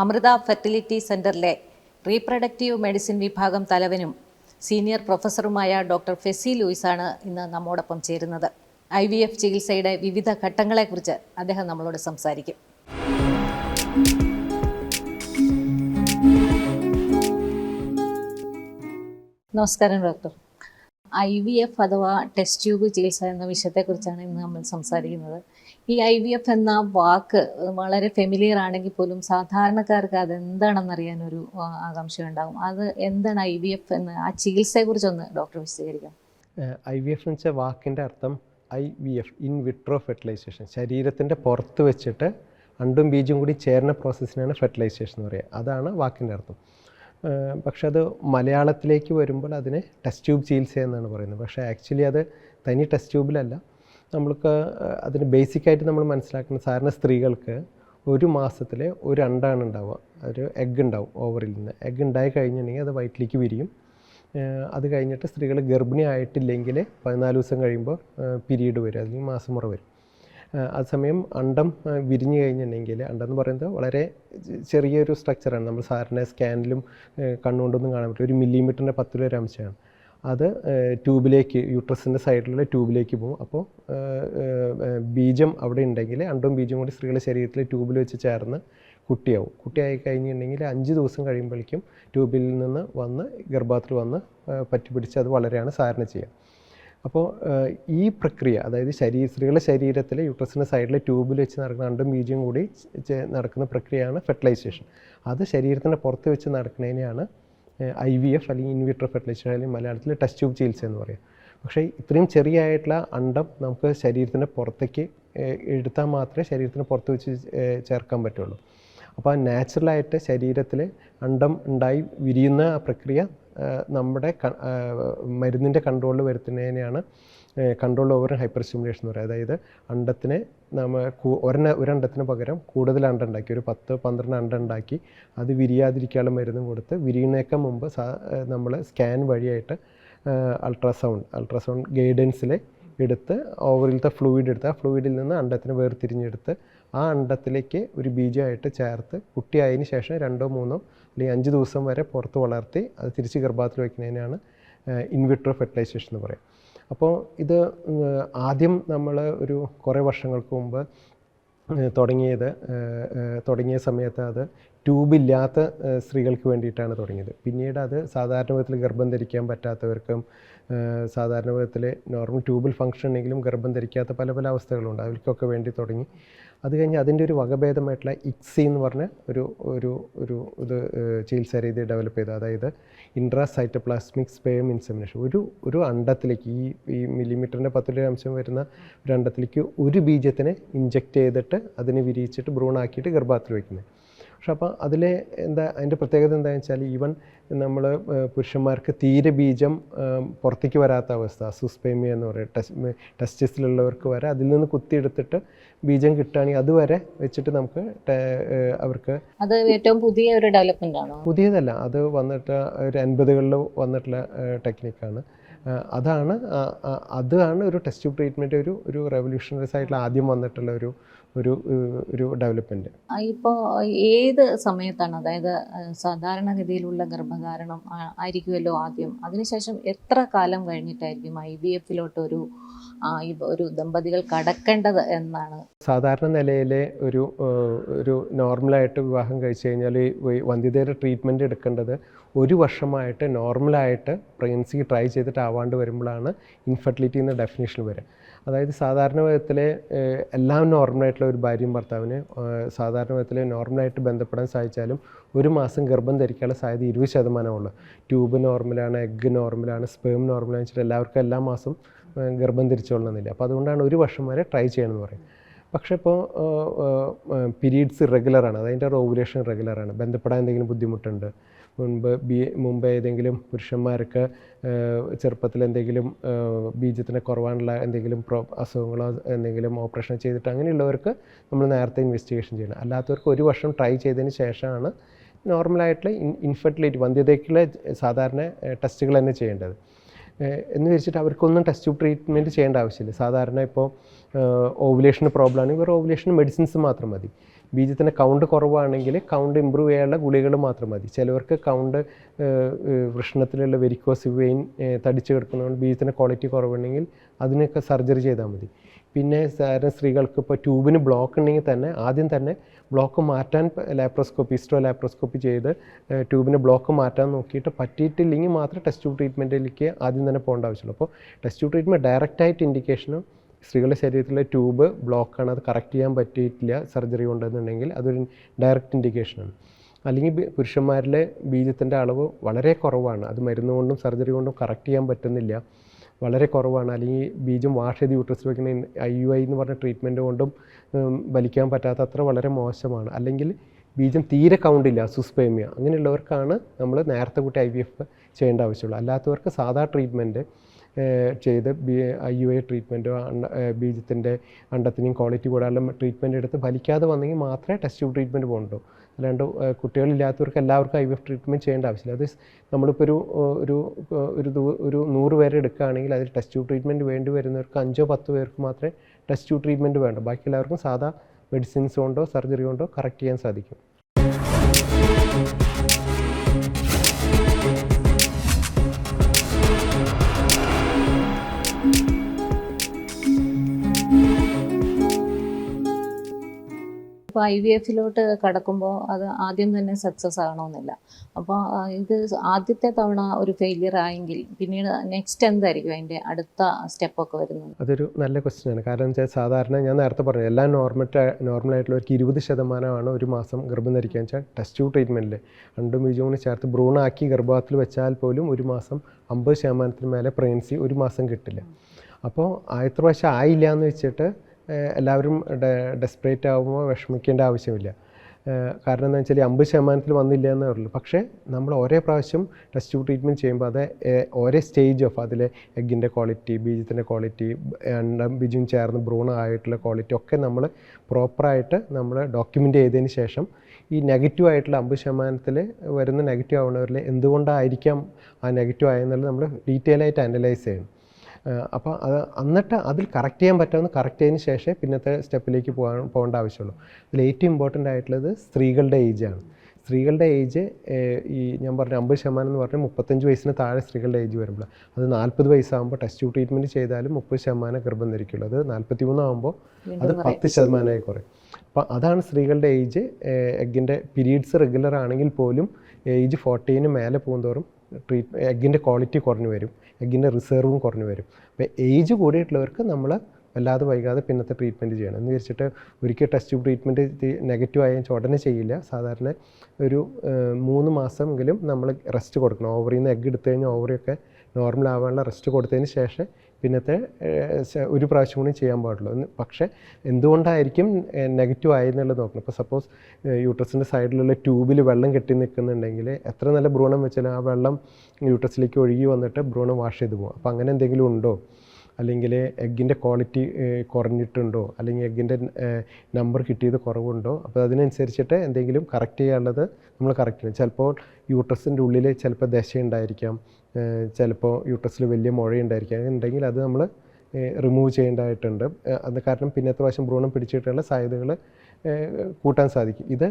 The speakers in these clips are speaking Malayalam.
അമൃത ഫെർട്ടിലിറ്റി സെന്ററിലെ റീപ്രൊഡക്റ്റീവ് മെഡിസിൻ വിഭാഗം തലവനും സീനിയർ പ്രൊഫസറുമായ ഡോക്ടർ ഫെസി ലൂയിസാണ് ഇന്ന് നമ്മോടൊപ്പം ചേരുന്നത്. ഐ വി എഫ് ചികിത്സയുടെ വിവിധ ഘട്ടങ്ങളെക്കുറിച്ച് അദ്ദേഹം നമ്മളോട് സംസാരിക്കും. നമസ്കാരം ഡോക്ടർ. ഐ വി എഫ് അഥവാ ടെസ്റ്റ് ട്യൂബ് ചികിത്സ എന്ന വിഷയത്തെക്കുറിച്ചാണ് ഇന്ന് നമ്മൾ സംസാരിക്കുന്നത്. ഈ ഐ വി എഫ് എന്ന വാക്ക് വളരെ ഫെമിലിയർ ആണെങ്കിൽ പോലും സാധാരണക്കാർക്ക് അത് എന്താണെന്ന് ഒരു ആകാംക്ഷ ഉണ്ടാകും അത് എന്താണ് ഐ വി എഫ് എന്ന് ആ ചികിത്സയെക്കുറിച്ചൊന്ന് ഡോക്ടർ വിശദീകരിക്കാം. ഐ വി എഫ് എന്ന് വെച്ചാൽ വാക്കിന്റെ അർത്ഥം I V F in vitro fertilisation. ശരീരത്തിന്റെ പുറത്ത് വെച്ചിട്ട് അണ്ടും ബീജും കൂടി ചേർന്ന പ്രോസസ്സിനാണ് ഫെർട്ടിലൈസേഷൻ എന്ന് പറയുക. അതാണ് വാക്കിന്റെ അർത്ഥം. പക്ഷെ അത് മലയാളത്തിലേക്ക് വരുമ്പോൾ അതിനെ ടെസ്റ്റ് ട്യൂബ് ചികിത്സ എന്നാണ് പറയുന്നത്. പക്ഷേ ആക്ച്വലി അത് തനി ടെസ്റ്റ് ട്യൂബിലല്ല. നമ്മൾക്ക് അതിന് ബേസിക്കായിട്ട് നമ്മൾ മനസ്സിലാക്കുന്ന സാധാരണ സ്ത്രീകൾക്ക് ഒരു മാസത്തിൽ ഒരു അണ്ടാണ് ഉണ്ടാവുക. ഒരു എഗ്ഗ് ഉണ്ടാവും ഓവറിൽ നിന്ന്. എഗ്ഗ് ഉണ്ടായി കഴിഞ്ഞിട്ടുണ്ടെങ്കിൽ അത് വയറ്റിലേക്ക് വിരിയും. അത് കഴിഞ്ഞിട്ട് സ്ത്രീകൾ ഗർഭിണി ആയിട്ടില്ലെങ്കിൽ പതിനാല് ദിവസം കഴിയുമ്പോൾ പിരീഡ് വരും. അല്ലെങ്കിൽ മാസമുറ വരും. അതേസമയം അണ്ടം വിരിഞ്ഞു കഴിഞ്ഞിട്ടുണ്ടെങ്കിൽ അണ്ടം എന്ന് പറയുന്നത് വളരെ ചെറിയൊരു സ്ട്രക്ചറാണ് നമ്മൾ സാറിന്റെ സ്കാനിലും കണ്ണുകൊണ്ടൊന്നും കാണാൻ പറ്റും ഒരു മില്ലിമീറ്ററിന്റെ പത്തിലൊരു അംശമാണ് അത് ട്യൂബിലേക്ക് യൂട്രസിന്റെ സൈഡിലുള്ള ട്യൂബിലേക്ക് പോകും. അപ്പോൾ ബീജം അവിടെ ഉണ്ടെങ്കിൽ അണ്ടും ബീജം കൂടി സ്ത്രീകളുടെ ശരീരത്തിൽ ട്യൂബിൽ വെച്ച് ചേർന്ന് കുട്ടിയാവും. കുട്ടിയായി കഴിഞ്ഞിട്ടുണ്ടെങ്കിൽ അഞ്ച് ദിവസം കഴിയുമ്പോഴേക്കും ട്യൂബിൽ നിന്ന് വന്ന് ഗർഭത്തിൽ വന്ന് പറ്റി പിടിച്ച് അത് വളരെയാണ് സാധാരണ ചെയ്യുക. അപ്പോൾ ഈ പ്രക്രിയ അതായത് ശരീര സ്ത്രീകളുടെ ശരീരത്തിൽ യൂട്രസിന്റെ സൈഡിലെ ട്യൂബിൽ വെച്ച് നടക്കുന്ന അണ്ടും ബീജവും കൂടി നടക്കുന്ന പ്രക്രിയയാണ് ഫെർട്ടിലൈസേഷൻ. അത് ശരീരത്തിന്റെ പുറത്ത് വെച്ച് നടക്കുന്നതിനെയാണ് ഐ വി എഫ് അല്ലെങ്കിൽ ഇൻവിട്രോ ഫെർട്ടിലൈസേഷൻ അല്ലെങ്കിൽ മലയാളത്തിൽ ടെസ്റ്റ് ട്യൂബ് ചികിത്സ എന്ന് പറയും. പക്ഷേ ഇത്രയും ചെറിയായിട്ടുള്ള അണ്ടം നമുക്ക് ശരീരത്തിന്റെ പുറത്തേക്ക് എടുത്താൽ മാത്രമേ ശരീരത്തിന് പുറത്ത് വെച്ച് ചേർക്കാൻ പറ്റുള്ളൂ. അപ്പോൾ നാച്ചുറലായിട്ട് ശരീരത്തിൽ അണ്ടം ഉണ്ടായി വിരിയുന്ന ആ പ്രക്രിയ നമ്മുടെ മരുന്നിന്റെ കൺട്രോളിൽ വരുത്തുന്നതിനെയാണ് കൺട്രോൾ ഓവർ ഹൈപ്പർ സ്റ്റിമുലേഷൻ എന്ന് പറയുന്നത്. അതായത് അണ്ടത്തിനെ നമ്മൾ ഒരെണ്ണ ഒരണ്ടത്തിന് പകരം കൂടുതൽ അണ്ട ഉണ്ടാക്കി ഒരു പത്ത് പന്ത്രണ്ട് അണ്ട ഉണ്ടാക്കി അത് വിരിയാതിരിക്കാനുള്ള മരുന്നും കൊടുത്ത് വിരിയുന്നേക്കാൾ മുമ്പ് നമ്മൾ സ്കാൻ വഴിയായിട്ട് അൾട്രാസൗണ്ട് അൾട്രാസൗണ്ട് ഗൈഡൻസിൽ എടുത്ത് ഓവറിലത്തെ ഫ്ലൂയിഡ് എടുത്ത് ആ ഫ്ലൂയിഡിൽ നിന്ന് അണ്ടത്തിന് വേർതിരിഞ്ഞെടുത്ത് ആ അണ്ടത്തിലേക്ക് ഒരു ബീജമായിട്ട് ചേർത്ത് കുട്ടിയായതിന് ശേഷം രണ്ടോ മൂന്നോ അല്ലെങ്കിൽ അഞ്ച് ദിവസം വരെ പുറത്ത് വളർത്തി അത് തിരിച്ച് ഗർഭാത്തിൽ വയ്ക്കുന്നതിനാണ് ഇൻവിട്രോ ഫെർട്ടിലൈസേഷൻ എന്ന് പറയും അപ്പോൾ ഇത് ആദ്യം നമ്മൾ ഒരു കുറേ വർഷങ്ങൾക്ക് മുമ്പ് തുടങ്ങിയത് തുടങ്ങിയ സമയത്ത് അത് ട്യൂബില്ലാത്ത സ്ത്രീകൾക്ക് വേണ്ടിയിട്ടാണ് തുടങ്ങിയത്. പിന്നീട് അത് സാധാരണ വിധത്തിൽ ഗർഭം ധരിക്കാൻ പറ്റാത്തവർക്കും സാധാരണ വിധത്തിൽ നോർമൽ ട്യൂബിൽ ഫങ്ഷൻ ഉണ്ടെങ്കിലും ഗർഭം ധരിക്കാത്ത പല പല അവസ്ഥകളുണ്ട്. അവർക്കൊക്കെ വേണ്ടി തുടങ്ങി. അത് കഴിഞ്ഞ് അതിന്റെ ഒരു വകഭേദമായിട്ടുള്ള ഇക്സി എന്ന് പറഞ്ഞ ഒരു ഒരു ഒരു ഇത് ചികിത്സാ രീതി ഡെവലപ്പ് ചെയ്ത് അതായത് ഇൻട്രാസൈറ്റോപ്ലാസ്മിക് സ്പേം ഇൻസെമിനേഷൻ ഒരു ഒരു അണ്ടത്തിലേക്ക് ഈ ഈ മില്ലിമീറ്ററിന്റെ പത്തിലൊരു അംശം വരുന്ന ഒരു അണ്ടത്തിലേക്ക് ഒരു ബീജത്തിനെ ഇഞ്ചെക്റ്റ് ചെയ്തിട്ട് അതിനെ വിരിയിച്ചിട്ട് ഭ്രൂണാക്കിയിട്ട് ഗർഭാത്തിൽ വയ്ക്കുന്നത് പക്ഷെ അപ്പോൾ അതിലെ എന്താ അതിന്റെ പ്രത്യേകത എന്താണെന്ന് വെച്ചാൽ ഈവൻ നമ്മൾ പുരുഷന്മാർക്ക് തീരെ ബീജം പുറത്തേക്ക് വരാത്ത അവസ്ഥ സുസ്പേമിയ എന്ന് പറയും ടെസ്റ്റ് ടെസ്റ്റിസിലുള്ളവർക്ക് വരെ അതിൽ നിന്ന് കുത്തിയെടുത്തിട്ട് ബീജം കിട്ടുകയാണെങ്കിൽ അതുവരെ വെച്ചിട്ട് നമുക്ക് അവർക്ക് അത് ഏറ്റവും പുതിയ ഒരു ഡെവലപ്മെന്റ് ആണ്? പുതിയതല്ല അത് വന്നിട്ട് ഒരു അൻപതുകളിൽ വന്നിട്ടുള്ള ടെക്നിക്കാണ്. അതാണ് അതാണ് ഒരു ടെസ്റ്റ് ട്രീറ്റ്മെന്റ് ഒരു ഒരു റെവല്യൂഷണറീസ് ആയിട്ടുള്ള ആദ്യം വന്നിട്ടുള്ള ഒരു ഒരു ഒരു ഡെവലപ്മെന്റ് ഇപ്പോൾ ഏത് സമയത്താണ് അതായത് സാധാരണഗതിയിലുള്ള ഗർഭധാരണം ആയിരിക്കുമല്ലോ ആദ്യം? അതിനുശേഷം എത്ര കാലം കഴിഞ്ഞിട്ടായിരിക്കും ഐ വി എഫിലോട്ട് ഒരു ഒരു ദമ്പതികൾ കടക്കേണ്ടത് എന്നാണ്? സാധാരണ നിലയിലെ ഒരു ഒരു നോർമലായിട്ട് വിവാഹം കഴിച്ചു കഴിഞ്ഞാൽ ഈ വന്ധ്യതയുടെ ട്രീറ്റ്മെന്റ് എടുക്കേണ്ടത് ഒരു വർഷമായിട്ട് നോർമലായിട്ട് പ്രഗ്നൻസി ട്രൈ ചെയ്തിട്ട് ആവാണ്ട് വരുമ്പോഴാണ് ഇൻഫെർട്ടിലിറ്റി എന്ന ഡെഫിനേഷൻ വരിക അതായത് സാധാരണ വിധത്തിലെ എല്ലാം നോർമലായിട്ടുള്ള ഒരു ഭാര്യയും ഭർത്താവിന് സാധാരണ വിധത്തിൽ നോർമലായിട്ട് ബന്ധപ്പെടാൻ സാധിച്ചാലും ഒരു മാസം ഗർഭം ധരിക്കാനുള്ള സാധ്യത ഇരുപത് ശതമാനമുള്ളൂ ട്യൂബ് നോർമലാണ് എഗ്ഗ് നോർമലാണ് സ്പേം നോർമലാണെന്ന് വെച്ചിട്ട് എല്ലാവർക്കും എല്ലാ മാസം ഗർഭം തിരിച്ചുകൊള്ളണമെന്നില്ല അപ്പോൾ അതുകൊണ്ടാണ് ഒരു വർഷം വരെ ട്രൈ ചെയ്യണമെന്ന് പറയും പക്ഷേ ഇപ്പോൾ പീരീഡ്സ് റെഗുലറാണ് അതിന്റെ ഓവുലേഷൻ റെഗുലറാണ് ബന്ധപ്പെടാൻ എന്തെങ്കിലും ബുദ്ധിമുട്ടുണ്ട്. മുൻപ് ബി മുമ്പ് ഏതെങ്കിലും പുരുഷന്മാർക്ക് ചെറുപ്പത്തിൽ എന്തെങ്കിലും ബീജത്തിന് കുറവാനുള്ള എന്തെങ്കിലും പ്രോ അസുഖങ്ങളോ എന്തെങ്കിലും ഓപ്പറേഷൻ ചെയ്തിട്ട് അങ്ങനെയുള്ളവർക്ക് നമ്മൾ നേരത്തെ ഇൻവെസ്റ്റിഗേഷൻ ചെയ്യണം. അല്ലാത്തവർക്ക് ഒരു വർഷം ട്രൈ ചെയ്തതിന് ശേഷമാണ് നോർമലായിട്ടുള്ള ഇൻ ഇൻഫെർട്ടിലിറ്റി വന്ധ്യതയ്ക്കുള്ള സാധാരണ ടെസ്റ്റുകൾ തന്നെ ചെയ്യേണ്ടത്. എന്ന് വെച്ചിട്ട് അവർക്കൊന്നും ടെസ്റ്റ് ട്രീറ്റ്മെന്റ് ചെയ്യേണ്ട ആവശ്യമില്ല. സാധാരണ ഇപ്പോൾ ഓവുലേഷന് പ്രോബ്ലം വേറെ ഓവുലേഷന് മെഡിസിൻസ് മാത്രം മതി. ബീജത്തിന്റെ കൗണ്ട് കുറവാണെങ്കിൽ കൗണ്ട് ഇമ്പ്രൂവ് ചെയ്യാനുള്ള ഗുളികൾ മാത്രം മതി. ചിലവർക്ക് കൗണ്ട് വൃഷ്ണത്തിലുള്ള വെരിക്കോസ് വെയിൻ തടിച്ച് കിടക്കുന്നതുകൊണ്ട് ബീജത്തിന്റെ ക്വാളിറ്റി കുറവുണ്ടെങ്കിൽ അതിനൊക്കെ സർജറി ചെയ്താൽ മതി. പിന്നെ സാധാരണ സ്ത്രീകൾക്ക് ഇപ്പോൾ ട്യൂബിന് ബ്ലോക്ക് ഉണ്ടെങ്കിൽ തന്നെ ആദ്യം തന്നെ ബ്ലോക്ക് മാറ്റാൻ ലാപ്രോസ്കോപ്പി ഇസ്റ്റോ ലാപ്രോസ്കോപ്പി ചെയ്ത് ട്യൂബിന് ബ്ലോക്ക് മാറ്റാൻ നോക്കിയിട്ട് പറ്റിയിട്ടില്ലെങ്കിൽ മാത്രം ടെസ്റ്റ് ട്രീറ്റ്മെന്റിലേക്ക് ആദ്യം തന്നെ പോകേണ്ട ആവശ്യമുള്ളൂ. അപ്പോൾ ടെസ്റ്റ് ട്രീറ്റ്മെന്റ് ഡയറക്റ്റായിട്ട് ഇൻഡിക്കേഷനും സ്ത്രീകളുടെ ശരീരത്തിലെ ട്യൂബ് ബ്ലോക്കാണ്. അത് കറക്റ്റ് ചെയ്യാൻ പറ്റിയിട്ടില്ല സർജറി കൊണ്ടെന്നുണ്ടെങ്കിൽ അതൊരു ഡയറക്റ്റ് ഇൻഡിക്കേഷനാണ് അല്ലെങ്കിൽ പുരുഷന്മാരിലെ ബീജത്തിന്റെ അളവ് വളരെ കുറവാണ്. അത് മരുന്ന് കൊണ്ടും സർജറി കൊണ്ടും കറക്റ്റ് ചെയ്യാൻ പറ്റുന്നില്ല. വളരെ കുറവാണ്. അല്ലെങ്കിൽ ബീജം വാഷ് ചെയ്ത് യൂട്രസിൽ വയ്ക്കുന്ന ഐ യു ഐ എന്ന് പറഞ്ഞ ട്രീറ്റ്മെന്റ് കൊണ്ടും വലിക്കാൻ പറ്റാത്ത അത്ര വളരെ മോശമാണ്. അല്ലെങ്കിൽ ബീജം തീരെ കൗണ്ടില്ല സുസ്പേമിയ അങ്ങനെയുള്ളവർക്കാണ് നമ്മൾ നേരത്തെ കൂട്ടി ഐ വി എഫ് ചെയ്യേണ്ട ആവശ്യമുള്ളൂ. അല്ലാത്തവർക്ക് സാധാ ട്രീറ്റ്മെന്റ് ചെയ്ത് ബി ഐ യു ഐ ട്രീറ്റ്മെന്റോ ബീജത്തിന്റെ അണ്ടത്തിനെയും ക്വാളിറ്റി കൂടാനുള്ള ട്രീറ്റ്മെന്റ് എടുത്ത് ഫലിക്കാതെ വന്നെങ്കിൽ മാത്രമേ ടെസ്റ്റ് ട്യൂബ് ട്രീറ്റ്മെന്റ് പോകണ്ടൂ. അല്ലാണ്ട് കുട്ടികളില്ലാത്തവർക്ക് എല്ലാവർക്കും ഐ വി എഫ് ട്രീറ്റ്മെന്റ് ചെയ്യേണ്ട ആവശ്യമില്ല. അത് നമ്മളിപ്പോൾ ഒരു ഒരു ഒരു ഒരു നൂറ് പേരെ എടുക്കുകയാണെങ്കിൽ അതിൽ ടെസ്റ്റ് ട്യൂബ് ട്രീറ്റ്മെന്റ് വേണ്ടി വരുന്നവർക്ക് അഞ്ചോ പത്തോ പേർക്ക് മാത്രമേ ടെസ്റ്റ് ട്യൂബ് ട്രീറ്റ്മെന്റ് വേണ്ട. ബാക്കി എല്ലാവർക്കും സാധാ മെഡിസിൻസ് കൊണ്ടോ സർജറി കൊണ്ടോ കറക്റ്റ് ചെയ്യാൻ സാധിക്കും. ഇപ്പോൾ ഐ വി എഫിലോട്ട് കടക്കുമ്പോൾ അത് ആദ്യം തന്നെ സക്സസ് ആകണമെന്നില്ല. അപ്പോൾ ഇത് ആദ്യത്തെ തവണ ഒരു ഫെയിലിയർ ആയെങ്കിൽ പിന്നീട് നെക്സ്റ്റ് എന്തായിരിക്കും അതിന്റെ അടുത്ത സ്റ്റെപ്പൊക്കെ വരുന്നത്? അതൊരു നല്ല ക്വസ്റ്റ്യൻ ആണ്. കാരണം വെച്ചാൽ സാധാരണ ഞാൻ നേരത്തെ പറഞ്ഞു എല്ലാം നോർമൽ നോർമൽ ആയിട്ടുള്ള ഒരു ഇരുപത് ശതമാനമാണ് ഒരു മാസം ഗർഭം ധരിക്കുക വെച്ചാൽ ടെസ്റ്റ് ട്യൂബ് ട്രീറ്റ്മെന്റിൽ രണ്ടും ബീജവും ചേർത്ത് ഭ്രൂണാക്കി ഗർഭപാത്രത്തിൽ വെച്ചാൽ പോലും ഒരു മാസം അമ്പത് ശതമാനത്തിന് മേലെ പ്രഗ്നൻസി ഒരു മാസം കിട്ടില്ല. അപ്പോൾ ആദ്യത്തെ പ്രാവശ്യം ആയില്ല എന്ന് വെച്ചിട്ട് എല്ലാവരും ഡെസ്പ്രേറ്റ് ആകുമ്പോൾ വിഷമിക്കേണ്ട ആവശ്യമില്ല. കാരണം എന്താ വെച്ചാൽ അമ്പത് ശതമാനത്തിൽ വന്നില്ല എന്നേ ഉള്ളൂ. പക്ഷേ നമ്മൾ ഓരോ പ്രാവശ്യം ടെസ്റ്റ് ട്രീറ്റ്മെന്റ് ചെയ്യുമ്പോൾ അത് ഓരോ സ്റ്റേജ് ഓഫ് അതിലെ എഗ്ഗിന്റെ ക്വാളിറ്റി ബീജത്തിന്റെ ക്വാളിറ്റി അണ്ടം ബീജും ചേർന്ന് ബ്രൂൺ ആയിട്ടുള്ള ക്വാളിറ്റി ഒക്കെ നമ്മൾ പ്രോപ്പറായിട്ട് നമ്മൾ ഡോക്യുമെന്റ് ചെയ്തതിന് ശേഷം ഈ നെഗറ്റീവ് ആയിട്ടുള്ള അമ്പത് ശതമാനത്തിൽ വരുന്ന നെഗറ്റീവ് ആവുന്നവരിൽ എന്തുകൊണ്ടായിരിക്കാം ആ നെഗറ്റീവ് ആയെന്നുള്ളത് നമ്മൾ ഡീറ്റെയിൽ ആയിട്ട് അനലൈസ് ചെയ്യണം. അപ്പോൾ അത് എന്നിട്ട് അതിൽ കറക്റ്റ് ചെയ്യാൻ പറ്റാവുന്ന കറക്റ്റ് ചെയ്തതിന് ശേഷമേ പിന്നത്തെ സ്റ്റെപ്പിലേക്ക് പോകാൻ പോകേണ്ട ആവശ്യമുള്ളൂ. അതിൽ ഏറ്റവും ഇമ്പോർട്ടന്റ് ആയിട്ടുള്ളത് സ്ത്രീകളുടെ ഏജാണ് സ്ത്രീകളുടെ ഏജ് ഈ ഞാൻ പറഞ്ഞ അമ്പത് ശതമാനം എന്ന് പറഞ്ഞാൽ മുപ്പത്തഞ്ച് വയസ്സിന് താഴെ സ്ത്രീകളുടെ ഏജ് വരുമ്പോൾ അത് നാൽപ്പത് വയസ്സാകുമ്പോൾ ടെസ്റ്റ് ട്യൂബ് ട്രീറ്റ്മെന്റ് ചെയ്താലും മുപ്പത് ശതമാനം ഗർഭം ധരിക്കുള്ളൂ. അത് നാൽപ്പത്തി മൂന്നാകുമ്പോൾ അത് പത്ത് ശതമാനമായി കുറയും. അപ്പോൾ അതാണ് സ്ത്രീകളുടെ ഏജ് എഗിന്റെ പീരീഡ്സ് റെഗുലർ ആണെങ്കിൽ പോലും ഏജ് ഫോർട്ടീന് മേലെ പോകുന്തോറും ട്രീറ്റ് എഗ്ഗിന്റെ ക്വാളിറ്റി കുറഞ്ഞു വരും എഗ്ഗിന്റെ റിസർവും കുറഞ്ഞു വരും. അപ്പോൾ ഏജ് കൂടിയിട്ടുള്ളവർക്ക് നമ്മൾ വല്ലാതെ വൈകാതെ പിന്നത്തെ ട്രീറ്റ്മെന്റ് ചെയ്യണം. എന്ന് വെച്ചിട്ട് ഒരിക്കൽ ടെസ്റ്റ് ട്യൂബ് ട്രീറ്റ്മെന്റ് നെഗറ്റീവ് ആയാൽ ഉടനെ ചെയ്യില്ല. സാധാരണ ഒരു മൂന്ന് മാസമെങ്കിലും നമ്മൾ റെസ്റ്റ് കൊടുക്കണം. ഓവറിൽ നിന്ന് എഗ്ഗ് എടുത്തു കഴിഞ്ഞാൽ ഓവറിയൊക്കെ നോർമൽ ആവാനുള്ള റെസ്റ്റ് കൊടുത്തതിന് ശേഷം പിന്നത്തെ ഒരു പ്രാവശ്യം കൂടി ചെയ്യാൻ പാടുള്ളൂ. പക്ഷേ എന്തുകൊണ്ടായിരിക്കും നെഗറ്റീവ് ആയെന്നുള്ളത് നോക്കണം. ഇപ്പോൾ സപ്പോസ് യൂട്രസിന്റെ സൈഡിലുള്ള ട്യൂബിൽ വെള്ളം കെട്ടി നിൽക്കുന്നുണ്ടെങ്കിൽ എത്ര നല്ല ഭ്രൂണം വെച്ചാലും ആ വെള്ളം യൂട്രസിലേക്ക് ഒഴുകി വന്നിട്ട് ഭ്രൂണം വാഷ് ചെയ്ത് പോകും. അപ്പോൾ അങ്ങനെ എന്തെങ്കിലും ഉണ്ടോ? അല്ലെങ്കിൽ എഗ്ഗിന്റെ ക്വാളിറ്റി കുറഞ്ഞിട്ടുണ്ടോ? അല്ലെങ്കിൽ എഗ്ഗിന്റെ നമ്പർ കിട്ടിയത് കുറവുണ്ടോ? അപ്പോൾ അതിനനുസരിച്ചിട്ട് എന്തെങ്കിലും കറക്റ്റ് ചെയ്യാനുള്ളത് നമ്മൾ കറക്റ്റ് ചെയ്യണം. ചിലപ്പോൾ യൂട്രസിന്റെ ഉള്ളിൽ ചിലപ്പോൾ ദശ ഉണ്ടായിരിക്കാം ഏഹ് ചിലപ്പോൾ യൂട്രസിൽ വലിയ മുഴയുണ്ടായിരിക്കാം. ഉണ്ടെങ്കിൽ അത് നമ്മൾ റിമൂവ് ചെയ്യേണ്ടതായിട്ടുണ്ട്. അത് കാരണം പിന്നത്തെ പ്രാവശ്യം ഭ്രൂണം പിടിച്ചിട്ടുള്ള സാധ്യതകൾ കൂട്ടാൻ സാധിക്കും. ഇത്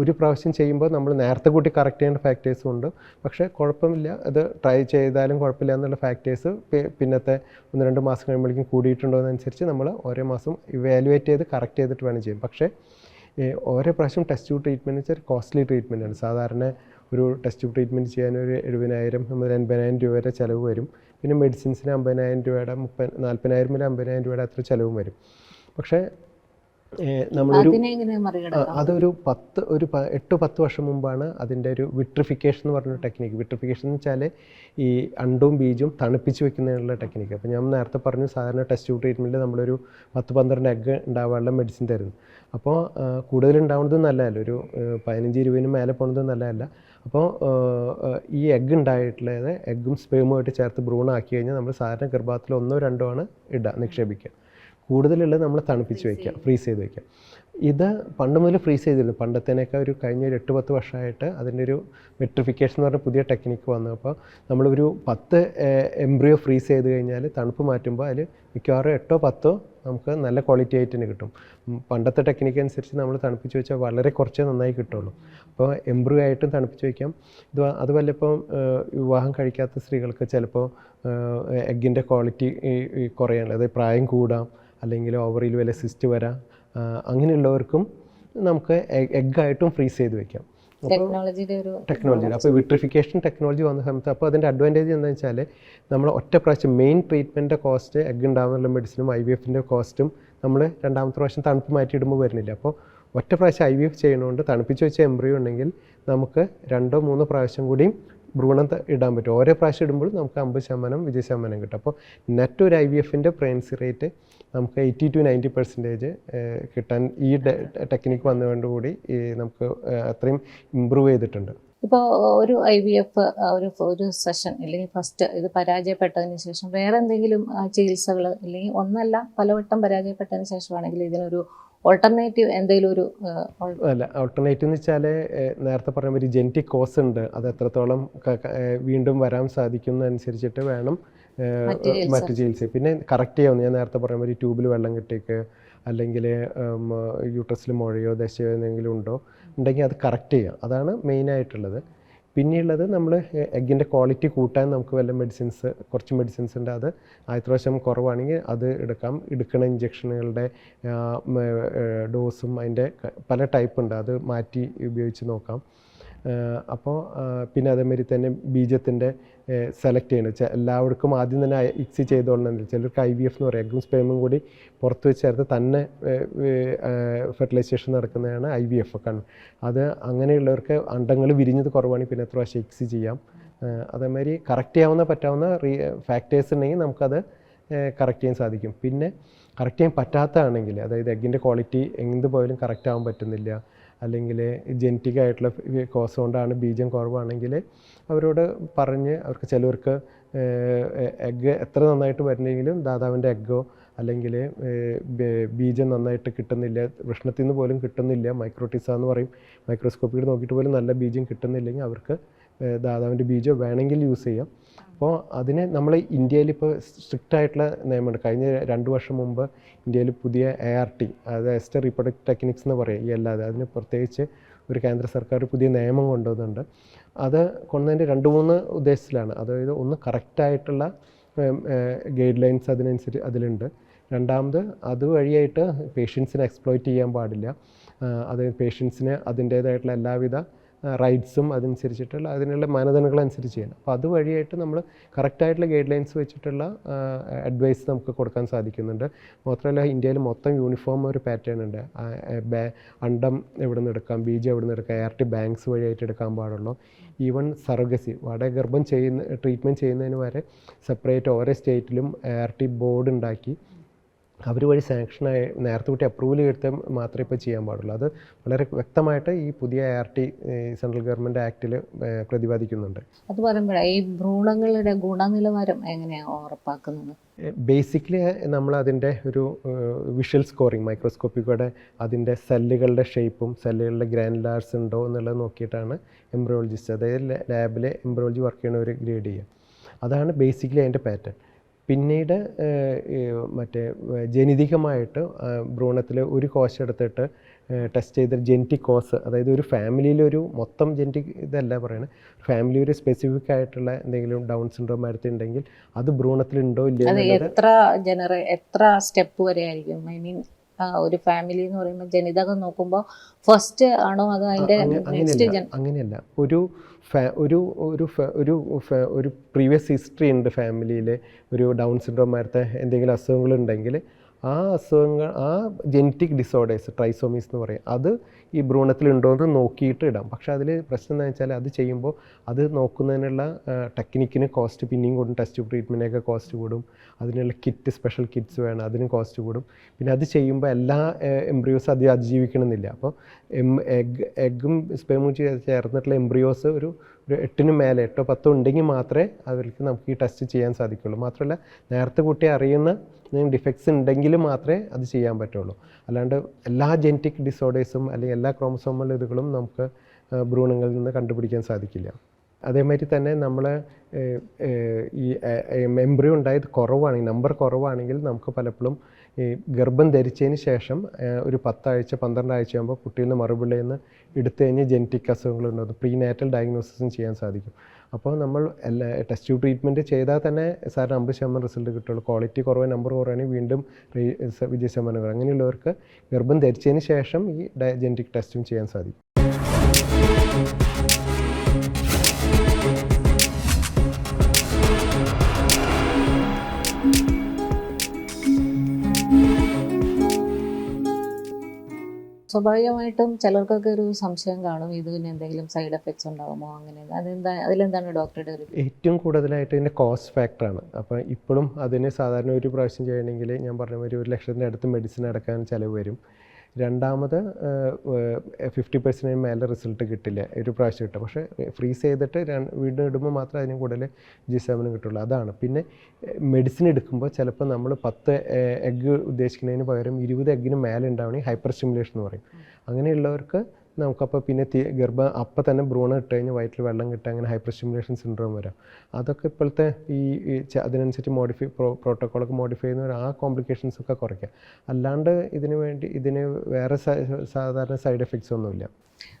ഒരു പ്രാവശ്യം ചെയ്യുമ്പോൾ നമ്മൾ നേരത്തെ കൂട്ടി കറക്റ്റ് ചെയ്യേണ്ട ഫാക്ടേഴ്സും ഉണ്ട്. പക്ഷേ കുഴപ്പമില്ല. അത് ട്രൈ ചെയ്താലും കുഴപ്പമില്ല എന്നുള്ള ഫാക്ടേഴ്സ് പിന്നത്തെ ഒന്ന് രണ്ട് മാസം കഴിയുമ്പോഴേക്കും കൂടിയിട്ടുണ്ടോ എന്നനുസരിച്ച് നമ്മൾ ഓരോ മാസം ഇവാലുവേറ്റ് ചെയ്ത് കറക്റ്റ് ചെയ്തിട്ട് വേണം ചെയ്യും പക്ഷേ ഓരോ പ്രാവശ്യം ടെസ്റ്റ് ട്യൂബ് ട്രീറ്റ്മെന്റ് വെച്ചാൽ കോസ്റ്റ്ലി ട്രീറ്റ്മെന്റ് ആണ്. സാധാരണ ഒരു ടെസ്റ്റ് ട്യൂബ് ട്രീറ്റ്മെന്റ് ചെയ്യാൻ ഒരു എഴുപതിനായിരം മുതൽ എൺപതിനായിരം രൂപ വരെ ചിലവ് വരും. പിന്നെ മെഡിസിൻസിന് അമ്പതിനായിരം രൂപയുടെ മുപ്പത് നാൽപ്പതിനായിരം മുതൽ അമ്പതിനായിരം രൂപയുടെ അത്ര ചിലവും വരും. പക്ഷേ നമ്മളൊരു അതിനെ എങ്ങനെ മറികടക്കാം? അതൊരു പത്ത് ഒരു പ- എട്ട് പത്ത് വർഷം മുമ്പാണ് അതിന്റെ ഒരു വിട്രിഫിക്കേഷൻ എന്ന് പറഞ്ഞ ടെക്നിക്ക്. വിട്രിഫിക്കേഷൻ എന്ന് വെച്ചാൽ ഈ അണ്ടും ബീജും തണുപ്പിച്ച് വെക്കുന്നതിനുള്ള ടെക്നിക്ക്. അപ്പോൾ ഞാൻ നേരത്തെ പറഞ്ഞു സാധാരണ ടെസ്റ്റ് ട്യൂബ് ട്രീറ്റ്മെന്റിൽ നമ്മളൊരു പത്ത് പന്ത്രണ്ട് എഗ്ഗ് ഉണ്ടാവാനുള്ള മെഡിസിൻ തരുന്നു. അപ്പോൾ കൂടുതൽ ഉണ്ടാവുന്നത് നല്ലതല്ല. ഒരു പതിനഞ്ച് ഇരുപതിന് മേലെ പോകുന്നത് നല്ലതല്ല. അപ്പോൾ ഈ എഗ്ഗ് ഉണ്ടായിട്ടുള്ളത് എഗ്ഗും സ്പേമുമായിട്ട് ചേർത്ത് ഭ്രൂണാക്കി കഴിഞ്ഞാൽ നമ്മൾ സാധാരണ ഗർഭത്തിൽ ഒന്നോ രണ്ടോ ആണ് ഇടുക നിക്ഷേപിക്കുക. കൂടുതലുള്ളത് നമ്മൾ തണുപ്പിച്ച് വയ്ക്കുക ഫ്രീസ് ചെയ്ത് വയ്ക്കുക ഇത് പണ്ട് മുതൽ ഫ്രീസ് ചെയ്തിരുന്നു. പണ്ടത്തേനൊക്കെ ഒരു കഴിഞ്ഞ ഒരു എട്ട് പത്ത് വർഷമായിട്ട് അതിന്റെ ഒരു മെട്രിഫിക്കേഷൻ എന്ന് പറഞ്ഞ പുതിയ ടെക്നിക്ക് വന്നു. അപ്പോൾ നമ്മളൊരു പത്ത് എംബ്രിയോ ഫ്രീസ് ചെയ്ത് കഴിഞ്ഞാൽ തണുപ്പ് മാറ്റുമ്പോൾ അതിൽ മിക്കവാറും എട്ടോ പത്തോ നമുക്ക് നല്ല ക്വാളിറ്റി ആയിട്ട് തന്നെ കിട്ടും. പണ്ടത്തെ ടെക്നിക്ക് അനുസരിച്ച് നമ്മൾ തണുപ്പിച്ച് വെച്ചാൽ വളരെ കുറച്ചേ നന്നായി കിട്ടുള്ളൂ. അപ്പോൾ എംബ്രിയോ ആയിട്ടും തണുപ്പിച്ച് വയ്ക്കാം ഇത് അത് വല്ലപ്പം വിവാഹം കഴിക്കാത്ത സ്ത്രീകൾക്ക് ചിലപ്പോൾ എഗ്ഗിന്റെ ക്വാളിറ്റി കുറയാനുള്ളത് അതായത് പ്രായം കൂടാം. അല്ലെങ്കിൽ ഓവറിൽ വല്ല സിസ്റ്റ് വരാം അങ്ങനെയുള്ളവർക്കും നമുക്ക് എഗ്ഗായിട്ടും ഫ്രീസ് ചെയ്ത് വെക്കാം. ടെക്നോളജിയുടെ ടെക്നോളജി അപ്പോൾ വിട്രിഫിക്കേഷൻ ടെക്നോളജി വന്ന സമയത്ത് അപ്പോൾ അതിന്റെ അഡ്വാന്റേജ് എന്താണെന്ന് വെച്ചാൽ നമ്മൾ ഒറ്റ പ്രാവശ്യം മെയിൻ ട്രീറ്റ്മെന്റിന്റെ കോസ്റ്റ് എഗ് ഉണ്ടാകുന്നുള്ള മെഡിസിനും ഐ വി എഫിന്റെ കോസ്റ്റും നമ്മൾ രണ്ടാമത്തെ പ്രാവശ്യം തണുപ്പ് മാറ്റിയിടുമ്പോൾ വരുന്നില്ല. അപ്പോൾ ഒറ്റ പ്രാവശ്യം ഐ വി എഫ് ചെയ്യണോണ്ട് തണുപ്പിച്ച് വെച്ച എംബ്രിയോ ഉണ്ടെങ്കിൽ നമുക്ക് രണ്ടോ മൂന്നോ പ്രാവശ്യം കൂടിയും ഭ്രൂണം ഇടാൻ പറ്റും. ഓരോ പ്രാവശ്യം ഇടുമ്പോൾ നമുക്ക് അമ്പത് ശതമാനം വിജയ ശതമാനം കിട്ടും. അപ്പോൾ നെറ്റ് ഒരു ഐ വി എഫിന്റെ പ്രേൻസി റേറ്റ് നമുക്ക് എയ്റ്റി ടു നയന്റി പെർസെന്റേജ് കിട്ടാൻ ഈ ടെക്നിക്ക് വന്നതുകൊണ്ട് ഈ നമുക്ക് അത്രയും ഇമ്പ്രൂവ് ചെയ്തിട്ടുണ്ട് ഇപ്പോൾ ഒരു ഐ വി എഫ് ഒരു ഒരു സെഷൻ അല്ലെങ്കിൽ ഫസ്റ്റ് ഇത് പരാജയപ്പെട്ടതിന് ശേഷം വേറെ എന്തെങ്കിലും ചികിത്സകൾ അല്ലെങ്കിൽ ഒന്നല്ല പലവട്ടം പരാജയപ്പെട്ടതിന് ശേഷമാണെങ്കിൽ ഇതിനൊരു ഓൾട്ടർനേറ്റീവ് എന്തെങ്കിലും ഒരു അല്ല ഓൾട്ടർനേറ്റീവ് എന്ന് വെച്ചാൽ നേരത്തെ പറഞ്ഞ ഒരു ജെനറ്റിക് കോസ് ഉണ്ട് അത് എത്രത്തോളം വീണ്ടും വരാൻ സാധിക്കുന്നതനുസരിച്ചിട്ട് വേണം. മറ്റ് ചികിത്സ. പിന്നെ കറക്റ്റ് ചെയ്യാവുന്ന ഞാൻ നേരത്തെ പറഞ്ഞ ഒരു ട്യൂബിൽ വെള്ളം കിട്ടിയേക്ക് അല്ലെങ്കിൽ യൂട്രസിൽ മുഴയോ ദശയോ എന്തെങ്കിലും ഉണ്ടോ ഉണ്ടെങ്കിൽ അത് കറക്റ്റ് ചെയ്യാം. അതാണ് മെയിനായിട്ടുള്ളത് പിന്നെയുള്ളത് നമ്മൾ എഗ്ഗിന്റെ ക്വാളിറ്റി കൂട്ടാൻ നമുക്ക് വല്ല മെഡിസിൻസ് കുറച്ച് മെഡിസിൻസ് ഉണ്ട് അത് ആദ്യത്തെ പ്രാവശ്യം കുറവാണെങ്കിൽ അത് എടുക്കാം. എടുക്കുന്ന ഇഞ്ചക്ഷനുകളുടെ ഡോസും അതിന്റെ പല ടൈപ്പ് ഉണ്ട് അത് മാറ്റി ഉപയോഗിച്ച് നോക്കാം. അപ്പോൾ പിന്നെ അതേമാതിരി തന്നെ ബീജത്തിന്റെ സെലക്ട് ചെയ്യണം ചെ- എല്ലാവർക്കും ആദ്യം തന്നെ ഇക്സി ചെയ്തോളണമെന്നില്ല ചിലർക്ക് ഐ വി എഫ് എന്ന് പറയും. എഗ്ഗും സ്പേമും കൂടി പുറത്ത് വെച്ച് ചേർത്ത് തന്നെ ഫെർട്ടിലൈസേഷൻ നടക്കുന്നതാണ് ഐ വി എഫ് ഒക്കെ അത് അങ്ങനെയുള്ളവർക്ക് അണ്ടങ്ങൾ വിരിഞ്ഞത് കുറവാണെങ്കിൽ പിന്നെ എത്ര പ്രാവശ്യം ഇക്സി ചെയ്യാം. അതേമാതിരി കറക്റ്റ് ചെയ്യാവുന്ന പറ്റാവുന്ന റീ ഫാക്ടേഴ്സ് ഉണ്ടെങ്കിൽ നമുക്കത് കറക്റ്റ് ചെയ്യാൻ സാധിക്കും. പിന്നെ കറക്റ്റ് ചെയ്യാൻ പറ്റാത്തതാണെങ്കിൽ അതായത് എഗ്ഗിന്റെ ക്വാളിറ്റി എന്ത് പോയാലും കറക്റ്റ് ആവാൻ പറ്റുന്നില്ല. അല്ലെങ്കിൽ ജനറ്റിക് ആയിട്ടുള്ള കോസ് കൊണ്ടാണ് ബീജം കുറവാണെങ്കിൽ അവരോട് പറഞ്ഞ് അവർക്ക് ചിലവർക്ക് എഗ്ഗ് എത്ര നന്നായിട്ട് വരണമെങ്കിലും ദാതാവിന്റെ എഗ്ഗോ അല്ലെങ്കിൽ ബീജം നന്നായിട്ട് കിട്ടുന്നില്ല വൃഷ്ണത്തിൽ നിന്ന് പോലും കിട്ടുന്നില്ല മൈക്രോട്ടിസ എന്ന് പറയും. മൈക്രോസ്കോപ്പിൽ നോക്കിയിട്ട് പോലും നല്ല ബീജം കിട്ടുന്നില്ലെങ്കിൽ അവർക്ക് ദാതാവിന്റെ ബീജം വേണമെങ്കിൽ യൂസ് ചെയ്യാം. അപ്പോൾ അതിന് നമ്മൾ ഇന്ത്യയിൽ ഇപ്പോൾ സ്ട്രിക്റ്റ് ആയിട്ടുള്ള നിയമമുണ്ട്. കഴിഞ്ഞ രണ്ട് വർഷം മുമ്പ് ഇന്ത്യയിൽ പുതിയ എ ആർ ടി അതായത് എസ്റ്റർ റീപ്രൊഡക്റ്റ് ടെക്നിക്സ് എന്ന് പറയും ഈ അല്ലാതെ. അതിന് പ്രത്യേകിച്ച് ഒരു കേന്ദ്ര സർക്കാർ പുതിയ നിയമം കൊണ്ടുവന്നുണ്ട് അത് കൊണ്ടുവന്നതിന്റെ രണ്ട് മൂന്ന് ഉദ്ദേശത്തിലാണ്. അതായത് ഒന്ന് കറക്റ്റായിട്ടുള്ള ഗൈഡ് ലൈൻസ് അതിനനുസരിച്ച് അതിലുണ്ട്. രണ്ടാമത് അതുവഴിയായിട്ട് പേഷ്യൻസിനെ എക്സ്പ്ലോയിറ്റ് ചെയ്യാൻ പാടില്ല. അത് പേഷ്യൻസിന് അതിന്റേതായിട്ടുള്ള എല്ലാവിധ റൈറ്റ്സും അതനുസരിച്ചിട്ടുള്ള അതിനുള്ള മാനദണ്ഡങ്ങൾ അനുസരിച്ച് ചെയ്യണം അപ്പോൾ അതുവഴിയായിട്ട് നമ്മൾ കറക്റ്റായിട്ടുള്ള ഗൈഡ് ലൈൻസ് വെച്ചിട്ടുള്ള അഡ്വൈസ് നമുക്ക് കൊടുക്കാൻ സാധിക്കുന്നുണ്ട്. മാത്രമല്ല ഇന്ത്യയിൽ മൊത്തം യൂണിഫോം ഒരു പാറ്റേൺ ഉണ്ട്. അണ്ടം എവിടെ നിന്ന് എടുക്കാം ബീജം എവിടെ നിന്ന് എടുക്കാം ആർ ടി ബാങ്ക്സ് വഴിയായിട്ട് എടുക്കാൻ പാടുള്ളൂ. ഈവൻ സർഗസി വട ഗർഭം ചെയ്യുന്ന ട്രീറ്റ്മെന്റ് ചെയ്യുന്നതിന് വരെ സെപ്പറേറ്റ് ഓരോ സ്റ്റേറ്റിലും ആർ ടി ബോർഡ് ഉണ്ടാക്കി അവർ വഴി സാങ്ഷനായി നേരത്തെ കൂട്ടി അപ്രൂവൽ എടുത്താൽ മാത്രമേ ഇപ്പോൾ ചെയ്യാൻ പാടുള്ളൂ. അത് വളരെ വ്യക്തമായിട്ട് ഈ പുതിയ ആർ ടി സെൻട്രൽ ഗവൺമെന്റ് ആക്റ്റിൽ പ്രതിപാദിക്കുന്നുണ്ട്. അത് പറയുമ്പോഴേ ഈ ഭ്രൂണങ്ങളുടെ ഗുണനിലവാരം എങ്ങനെയാണ് ഉറപ്പാക്കുന്നത്? ബേസിക്കലി നമ്മൾ അതിന്റെ ഒരു വിഷ്വൽ സ്കോറിങ് മൈക്രോസ്കോപ്പിക്കൂടെ അതിന്റെ സെല്ലുകളുടെ ഷേപ്പും സെല്ലുകളുടെ ഗ്രാനുലാർസ് ഉണ്ടോ എന്നുള്ളത് നോക്കിയിട്ടാണ് എംബ്രോളജിസ്റ്റ് അതായത് ലാബിലെ എംബ്രോളജി വർക്ക് ചെയ്യണവർ ഗ്രേഡ് ചെയ്യുക. അതാണ് ബേസിക്കലി അതിന്റെ പാറ്റേൺ പിന്നീട് മറ്റേ ജനിതകമായിട്ട് ഭ്രൂണത്തിൽ ഒരു കോശം എടുത്തിട്ട് ടെസ്റ്റ് ചെയ്ത ജെനറ്റിക് കോസ് അതായത് ഒരു ഫാമിലിയിലൊരു മൊത്തം ജെനറ്റിക് ഇതല്ല പറയുന്നത് ഫാമിലി ഒരു സ്പെസിഫിക് ആയിട്ടുള്ള എന്തെങ്കിലും ഡൗൺ സിൻഡ്രോം ഉണ്ടെങ്കിൽ അത് ഭ്രൂണത്തിലുണ്ടോ ഇല്ലയോ എത്ര ജനറ എത്ര സ്റ്റെപ്പ് വരെ ആയിരിക്കും? ഐ മീൻ ഒരു ഫാമിലി എന്ന് പറയുമ്പോൾ ജനിതകം നോക്കുമ്പോൾ ഫസ്റ്റ് ആണോ അതോ അതിന്റെ അങ്ങനെയല്ല. ഒരു ഒരു ഒരു ഒരു ഒരു പ്രീവിയസ് ഹിസ്റ്ററി ഉണ്ട് ഫാമിലിയിൽ ഒരു ഡൗൺ സിൻഡ്രോം മാരത്തെ എന്തെങ്കിലും അസുഖങ്ങളുണ്ടെങ്കിൽ ആ അസുഖങ്ങൾ ആ ജെനറ്റിക് ഡിസോർഡേഴ്സ് ട്രൈസോമീസ് എന്ന് പറയും. അത് ഈ ഭ്രൂണത്തിലുണ്ടോ എന്ന് നോക്കിയിട്ട് ഇടാം. പക്ഷേ അതിൽ പ്രശ്നം എന്താ വെച്ചാൽ അത് ചെയ്യുമ്പോൾ അത് നോക്കുന്നതിനുള്ള ടെക്നിക്കിന് കോസ്റ്റ് പിന്നെയും കൂടും. ടെസ്റ്റ് ട്രീറ്റ്മെന്റിനൊക്കെ കോസ്റ്റ് കൂടും. അതിനുള്ള കിറ്റ് സ്പെഷ്യൽ കിറ്റ്സ് വേണം. അതിനും കോസ്റ്റ് കൂടും. പിന്നെ അത് ചെയ്യുമ്പോൾ എല്ലാ എംബ്രിയോസ് അത് അതിജീവിക്കണമെന്നില്ല. അപ്പോൾ എം എഗ് എഗ്ഗും സ്പെമും ചേർന്നിട്ടുള്ള എംബ്രിയോസ് ഒരു ഒരു എട്ടിന് മേലെ എട്ടോ പത്തോ ഉണ്ടെങ്കിൽ മാത്രമേ അവർക്ക് നമുക്ക് ഈ ടെസ്റ്റ് ചെയ്യാൻ സാധിക്കുള്ളൂ. മാത്രമല്ല നേരത്തെ കുട്ടി അറിയുന്ന ഡിഫക്ട്സ് ഉണ്ടെങ്കിൽ മാത്രമേ അത് ചെയ്യാൻ പറ്റുള്ളൂ. അല്ലാണ്ട് എല്ലാ ജെനറ്റിക് ഡിസോർഡേഴ്സും അല്ലെങ്കിൽ എല്ലാ ക്രോമസോമൽ ഇതുകളും നമുക്ക് ഭ്രൂണങ്ങളിൽ നിന്ന് കണ്ടുപിടിക്കാൻ സാധിക്കില്ല. അതേമാതിരി തന്നെ നമ്മൾ ഈ എംബ്രിയോ ഉണ്ടായത് കുറവാണെങ്കിൽ നമ്പർ കുറവാണെങ്കിൽ നമുക്ക് പലപ്പോഴും ഈ ഗർഭം ധരിച്ചതിന് ശേഷം ഒരു പത്താഴ്ച പന്ത്രണ്ട് ആഴ്ച ആകുമ്പോൾ കുട്ടിയിൽ നിന്ന് മറുപിള്ളയിൽ നിന്ന് എടുത്തു കഴിഞ്ഞ് ജനറ്റിക് അസുഖങ്ങളുണ്ടാകും. പ്രീ നാറ്റൽ ഡയഗ്നോസിസും ചെയ്യാൻ സാധിക്കും. അപ്പോൾ നമ്മൾ എല്ലാ ടെസ്റ്റ് ട്യൂബ് ട്രീറ്റ്മെന്റ് ചെയ്താൽ തന്നെ സാറിന് അമ്പത് ശതമാനം റിസൾട്ട് കിട്ടുള്ളൂ. ക്വാളിറ്റി കുറവ് നമ്പർ കുറവാണെങ്കിൽ വീണ്ടും വിജയ ശതമാനം അങ്ങനെയുള്ളവർക്ക് ഗർഭം ധരിച്ചതിന് ശേഷം ഈ ജനറ്റിക് ടെസ്റ്റും ചെയ്യാൻ സാധിക്കും. സ്വാഭാവികമായിട്ടും ചിലർക്കൊക്കെ ഒരു സംശയം കാണും. ഇതിന് എന്തെങ്കിലും സൈഡ് എഫക്ട്സ് ഉണ്ടാകുമോ അങ്ങനെ അതെന്താ അതിലെന്താണ് ഡോക്ടറുടെ ഒരു ഏറ്റവും കൂടുതലായിട്ട് ഇതിന്റെ കോസ്റ്റ് ഫാക്ടറാണ് അപ്പോൾ ഇപ്പോഴും അതിന് സാധാരണ ഒരു പ്രാവശ്യം ചെയ്യണമെങ്കിൽ ഞാൻ പറഞ്ഞ ഒരു ലക്ഷത്തിന്റെ അടുത്ത് മെഡിസിൻ അടക്കാൻ ചിലവ് വരും. രണ്ടാമത് ഫിഫ്റ്റി പെർസെന്റിന് മേലെ റിസൾട്ട് കിട്ടില്ല. ഒരു പ്രാവശ്യം കിട്ടും. പക്ഷേ ഫ്രീസ് ചെയ്തിട്ട് വീണ്ടും ഇടുമ്പോൾ മാത്രമേ അതിന് കൂടുതൽ ജി സെവനും കിട്ടുള്ളൂ. അതാണ്. പിന്നെ മെഡിസിൻ എടുക്കുമ്പോൾ ചിലപ്പോൾ നമ്മൾ പത്ത് എഗ്ഗ് ഉദ്ദേശിക്കുന്നതിന് പകരം ഇരുപത് എഗ്ഗിന് മേലെ ഉണ്ടാവണമെങ്കിൽ ഹൈപ്പർ സ്റ്റിമുലേഷൻ എന്ന് പറയും. അങ്ങനെയുള്ളവർക്ക് നമുക്കപ്പോൾ പിന്നെ ഗർഭ അപ്പം തന്നെ ഭ്രൂണം ഇട്ട് കഴിഞ്ഞാൽ വയറ്റിൽ വെള്ളം കിട്ടുക അങ്ങനെ ഹൈപ്പർ സ്റ്റിമുലേഷൻ സിൻഡ്രോം വരാം. അതൊക്കെ ഇപ്പോഴത്തെ ഈ അതിനനുസരിച്ച് മോഡിഫൈ പ്രോ പ്രോട്ടോക്കോളൊക്കെ മോഡിഫൈ ചെയ്യുന്നവർ ആ കോംപ്ലിക്കേഷൻസ് ഒക്കെ കുറയ്ക്കാം. അല്ലാണ്ട് ഇതിന് വേണ്ടി ഇതിന് വേറെ സാധാരണ സൈഡ് എഫക്ട്സ് ഒന്നുമില്ല.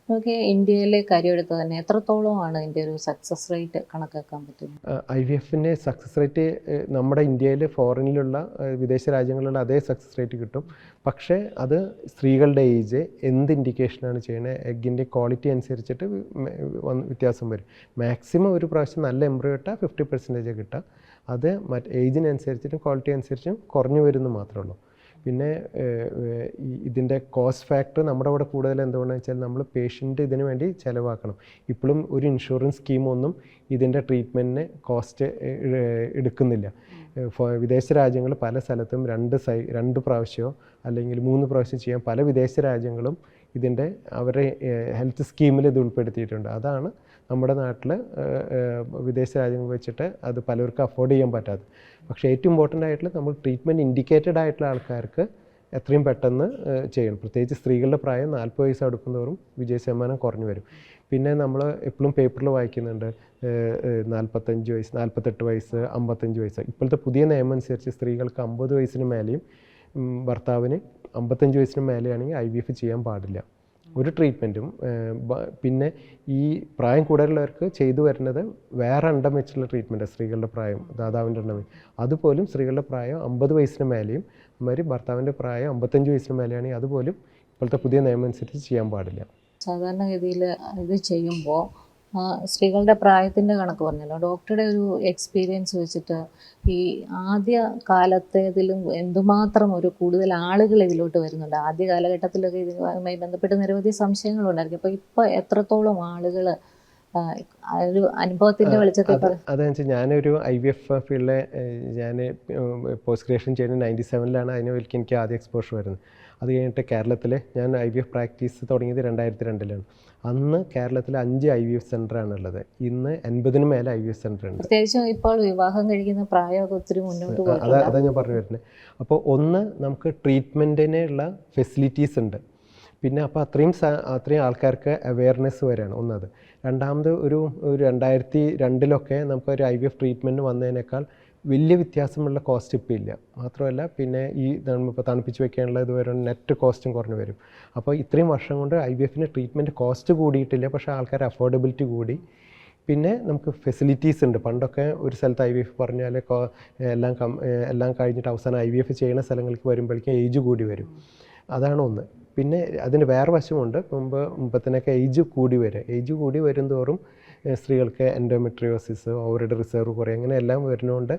നമുക്ക് ഇന്ത്യയിലെ കാര്യമെടുത്ത് തന്നെ എത്രത്തോളമാണ് ഇതിന്റെ ഒരു സക്സസ് റേറ്റ് കണക്കാക്കാൻ പറ്റുന്നത്? ഐ വി എഫിന്റെ സക്സസ് റേറ്റ് നമ്മുടെ ഇന്ത്യയിൽ ഫോറിനിലുള്ള വിദേശ രാജ്യങ്ങളിലുള്ള അതേ സക്സസ് റേറ്റ് കിട്ടും. പക്ഷേ അത് സ്ത്രീകളുടെ ഏജ് എന്ത് ഇൻഡിക്കേഷനാണ് ചെയ്യുന്നത് എഗ്ഗിന്റെ ക്വാളിറ്റി അനുസരിച്ചിട്ട് വ്യത്യാസം വരും. മാക്സിമം ഒരു പ്രാവശ്യം നല്ല എംബ്രിയോ ഇട്ടാൽ ഫിഫ്റ്റി പെർസെന്റേജ് കിട്ടുക അത് മറ്റ് ഏജിനനുസരിച്ചിട്ടും ക്വാളിറ്റി അനുസരിച്ചും കുറഞ്ഞു വരുന്നു മാത്രമേ ഉള്ളൂ. പിന്നെ ഇതിന്റെ കോസ്റ്റ് ഫാക്ടർ നമ്മുടെ അവിടെ കൂടുതൽ എന്തുകൊണ്ടാണെന്ന് വെച്ചാൽ നമ്മൾ പേഷ്യന്റ് ഇതിന് വേണ്ടി ചിലവാക്കണം. ഇപ്പോഴും ഒരു ഇൻഷുറൻസ് സ്കീമൊന്നും ഇതിന്റെ ട്രീറ്റ്മെന്റിന് കോസ്റ്റ് എടുക്കുന്നില്ല. വിദേശ രാജ്യങ്ങൾ പല സ്ഥലത്തും രണ്ട് സൈ രണ്ട് പ്രാവശ്യമോ അല്ലെങ്കിൽ മൂന്ന് പ്രാവശ്യം ചെയ്യാൻ പല വിദേശ രാജ്യങ്ങളും ഇതിന്റെ അവരുടെ ഹെൽത്ത് സ്കീമിൽ ഇത് ഉൾപ്പെടുത്തിയിട്ടുണ്ട്. അതാണ് നമ്മുടെ നാട്ടിൽ വിദേശ രാജ്യങ്ങൾ വെച്ചിട്ട് അത് പലർക്കും അഫോർഡ് ചെയ്യാൻ പറ്റാതെ പക്ഷേ ഏറ്റവും ഇമ്പോർട്ടന്റ് ആയിട്ടുള്ള നമ്മൾ ട്രീറ്റ്മെന്റ് ഇൻഡിക്കേറ്റഡ് ആയിട്ടുള്ള ആൾക്കാർക്ക് എത്രയും പെട്ടെന്ന് ചെയ്യണം. പ്രത്യേകിച്ച് സ്ത്രീകളുടെ പ്രായം നാൽപ്പത് വയസ്സ് അടുക്കുന്നതോറും വിജയ ശതമാനം കുറഞ്ഞു വരും. പിന്നെ നമ്മൾ എപ്പോഴും പേപ്പറിൽ വായിക്കുന്നുണ്ട് നാൽപ്പത്തഞ്ച് വയസ്സ് നാൽപ്പത്തെട്ട് വയസ്സ് അമ്പത്തഞ്ച് വയസ്സ്. ഇപ്പോഴത്തെ പുതിയ നിയമം അനുസരിച്ച് സ്ത്രീകൾക്ക് അമ്പത് വയസ്സിന് മേലെയും ഭർത്താവിന് അമ്പത്തഞ്ച് വയസ്സിന് മേലെയാണെങ്കിൽ ഐ വി എഫ് ചെയ്യാൻ പാടില്ല. ഒരു ട്രീറ്റ്മെന്റും പിന്നെ ഈ പ്രായം കൂടുതലുള്ളവർക്ക് ചെയ്തു വരുന്നത് വേറെ അണ്ടം വെച്ചുള്ള ട്രീറ്റ്മെന്റ് സ്ത്രീകളുടെ പ്രായം ദാതാവിന്റെ വെച്ച്. അതുപോലും സ്ത്രീകളുടെ പ്രായം അമ്പത് വയസ്സിന് മേലെയും അതുമാതിരി ഭർത്താവിന്റെ പ്രായം അമ്പത്തഞ്ച് വയസ്സിന് മേലെയാണെങ്കിൽ അതുപോലും ഇപ്പോഴത്തെ പുതിയ നിയമം അനുസരിച്ച് ചെയ്യാൻ പാടില്ല സാധാരണഗതിയിൽ ഇത് ചെയ്യുമ്പോൾ സ്ത്രീകളുടെ പ്രായത്തിന്റെ കണക്ക് പറഞ്ഞല്ലോ. ഡോക്ടറുടെ ഒരു എക്സ്പീരിയൻസ് വെച്ചിട്ട് ഈ ആദ്യ കാലത്തേതിലും എന്തുമാത്രം ഒരു കൂടുതൽ ആളുകൾ ഇതിലോട്ട് വരുന്നുണ്ട്. ആദ്യ കാലഘട്ടത്തിലൊക്കെ ഇതുമായി ബന്ധപ്പെട്ട് നിരവധി സംശയങ്ങളുണ്ടായിരിക്കും. അപ്പോൾ ഇപ്പോൾ എത്രത്തോളം ആളുകൾ ഒരു അനുഭവത്തിന്റെ വെളിച്ചത്തിൽ അത് അതെന്ന് വെച്ചാൽ ഞാനൊരു ഐ വി എഫ് ഫീൽഡിലെ ഞാൻ പോസ്റ്റ് ഗ്രാജുവേഷൻ ചെയ്യുന്നത് നയന്റി സെവനിലാണ് അതിനൊരിക്കൽ എനിക്ക് ആദ്യ എക്സ്പോഷർ വരുന്നത്. അത് കഴിഞ്ഞിട്ട് കേരളത്തിൽ ഞാൻ ഐ വി എഫ് പ്രാക്ടീസ് തുടങ്ങിയത് രണ്ടായിരത്തി രണ്ടിലാണ്. അന്ന് കേരളത്തിൽ അഞ്ച് ഐ വി എഫ് സെന്ററാണ് ഉള്ളത് ഇന്ന് എൺപതിന് മേലെ ഐ വി എഫ് സെന്റർ ഉണ്ട് പ്രത്യേകിച്ചും ഇപ്പോൾ വിവാഹം കഴിക്കുന്ന പ്രായമൊക്കെ ഒത്തിരി മുന്നോട്ട് അതാ അതാ ഞാൻ പറഞ്ഞു വരുന്നത് അപ്പോൾ ഒന്ന് നമുക്ക് ട്രീറ്റ്മെന്റിനുള്ള ഫെസിലിറ്റീസ് ഉണ്ട്. പിന്നെ അപ്പോൾ അത്രയും അത്രയും ആൾക്കാർക്ക് അവെയർനെസ് വരെയാണ് ഒന്നത്. രണ്ടാമത് ഒരു ഒരു രണ്ടായിരത്തി രണ്ടിലൊക്കെ നമുക്ക് ഒരു ഐ വി എഫ് ട്രീറ്റ്മെന്റ് വന്നതിനേക്കാൾ വലിയ വ്യത്യാസമുള്ള കോസ്റ്റ് ഇപ്പോൾ ഇല്ല. മാത്രമല്ല പിന്നെ ഈ ഇപ്പോൾ തണുപ്പിച്ച് വെക്കാനുള്ള ഇത് വരും നെറ്റ് കോസ്റ്റും കുറഞ്ഞു വരും. അപ്പോൾ ഇത്രയും വർഷം കൊണ്ട് ഐ ബി എഫിന് ട്രീറ്റ്മെന്റ് കോസ്റ്റ് കൂടിയിട്ടില്ല പക്ഷേ ആൾക്കാർ അഫോർഡബിലിറ്റി കൂടി. പിന്നെ നമുക്ക് ഫെസിലിറ്റീസ് ഉണ്ട്. പണ്ടൊക്കെ ഒരു സ്ഥലത്ത് ഐ വി എഫ് പറഞ്ഞാൽ എല്ലാം കം എല്ലാം കഴിഞ്ഞിട്ട് അവസാനം ഐ വി എഫ് ചെയ്യുന്ന സ്ഥലങ്ങൾക്ക് വരുമ്പോഴേക്കും ഏജ് കൂടി വരും. അതാണ് ഒന്ന്. പിന്നെ അതിന് വേറെ വശമുണ്ട്. മുമ്പ് മുമ്പത്തിനൊക്കെ ഏജ് കൂടി വരും. ഏജ് കൂടി വരും തോറും സ്ത്രീകൾക്ക് എൻഡോമെട്രിയോസിസ് അവരുടെ റിസർവ് കുറേ അങ്ങനെ എല്ലാം വരുന്നതുകൊണ്ട്